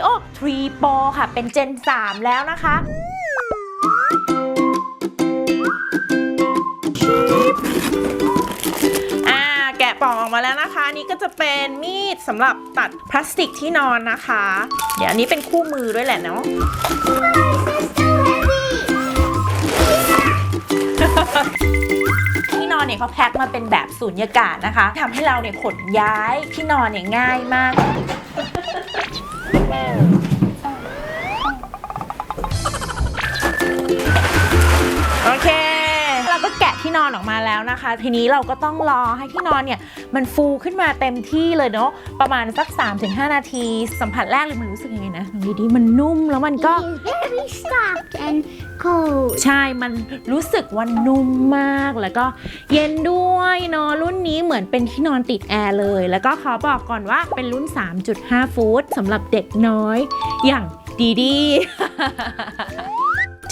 3 Pro ค่ะ เป็น Gen 3 แล้วนะคะอ่าแกะปองออกมาแล้วนะคะนี่ก็จะเป็นมีดสำหรับตัดพลาสติกที่นอนนะคะ เดี๋ยวอันนี้เป็นคู่มือด้วยแหละเนาะที่นอนเนี่ยเขาแพ็คมาเป็นแบบสูญญากาศนะคะทำให้เราเนี่ยขนย้ายที่นอนเนี่ยง่ายมาก โอนออกมาแล้วนะคะ ทีนี้เราก็ต้องรอให้ที่นอนเนี่ยมันฟูขึ้นมาเต็มที่เลยเนาะประมาณสัก 3-5 นาที สัมผัสแรกเลยมันรู้สึกยังไงนะดีดีๆมันนุ่มแล้วมันก็ It is very soft and cold. ใช่มันรู้สึกว่านุ่มมากแล้วก็เย็นด้วยเนาะรุ่นนี้เหมือนเป็นที่นอนติดแอร์เลย แล้วก็ขอบอกก่อนว่าเป็นรุ่น 3.5 ฟุตสำหรับเด็กน้อยอย่างดีดี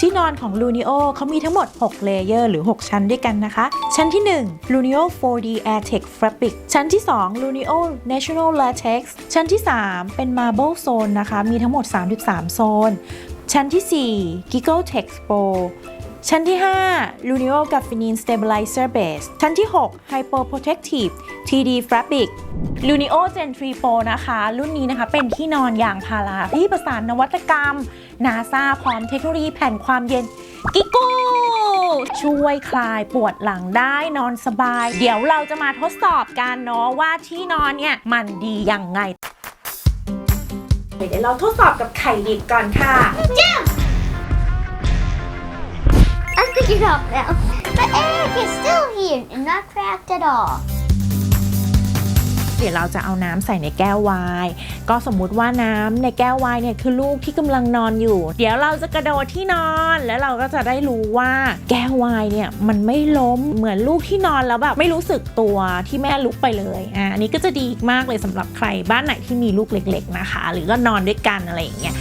ที่นอนของ Lunio เขามีทั้งหมด 6 เลเยอร์หรือ 6 ชั้นด้วยกันนะคะ ชั้นที่ 1 Lunio 4D AirTech Fabric ชั้นที่ 2 Lunio National Latex ชั้นที่ 3 เป็น Marble Zone นะคะ มีทั้งหมด 33 โซน ชั้นที่ 4 Giggle Tex Pro ชั้นที่ 5 Lunio g a f f i n i n Stabilizer Base ชั้นที่ 6 Hypo Protective TD Fabric Lunio Gen 3 Pro นะคะ รุ่นนี้นะคะเป็นที่นอนยางพาราที่ประสานนวัตกรรม NASA พร้อมเทคโนโลยีแผ่นความเย็นกิกูช่วยคลายปวดหลังได้นอนสบาย เดี๋ยวเราจะมาทดสอบกันเนาะว่าที่นอนเนี่ยมันดียังไง เดี๋ยวเราทดสอบกับไข่ดิบก่อนค่ะ it up now. The egg is still here and not cracked at all. เดี๋ยวเราจะเอาน้ำใส่ในแก้วไวน์ก็สมมุติว่าน้ำในแก้วไวน์เนี่ยคือลูกที่กำลังนอนอยู่ เดี๋ยวเราจะกระโดดที่นอนแล้วเราก็จะได้รู้ว่าแก้วไวน์เนี่ยมันไม่ล้มเหมือนลูกที่นอนแล้วแบบไม่รู้สึกตัวที่แม่ลุกไปเลยอ่าอันนี้ก็จะดีมากเลยสำหรับใครบ้านไหนที่มีลูกเล็ก ๆนะคะ หรือก็นอนด้วยกันอะไรอย่างเงี้ย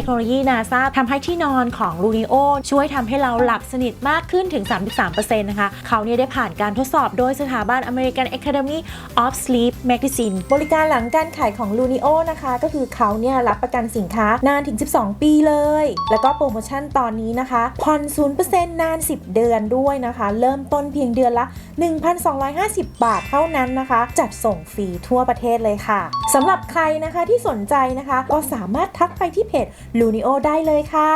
ทคโนโลยีนาซาทำให้ที่นอนของ l u n i o ช่วยทำให้เราหลับสนิทมากขึ้นถึง 33%นะคะ เขาเนี่ยได้ผ่านการทดสอบโดยสถาบัน American Academy of Sleep Medicine บริการหลังการขายของ l u n i o นะคะ ก็คือเขาเนี่ยรับประกันสินค้านานถึง 12 ปีเลย แล้วก็โปรโมชั่นตอนนี้นะคะผ่อน0%นาน 10 เดือนด้วยนะคะ เริ่มต้นเพียงเดือนละ 1,250 บาทเท่านั้นนะคะ จัดส่งฟรีทั่วประเทศเลยค่ะสำหรับใครนะคะที่สนใจนะคะ ก็สามารถทักไปที่เพจลูนิโอได้เลยค่ะ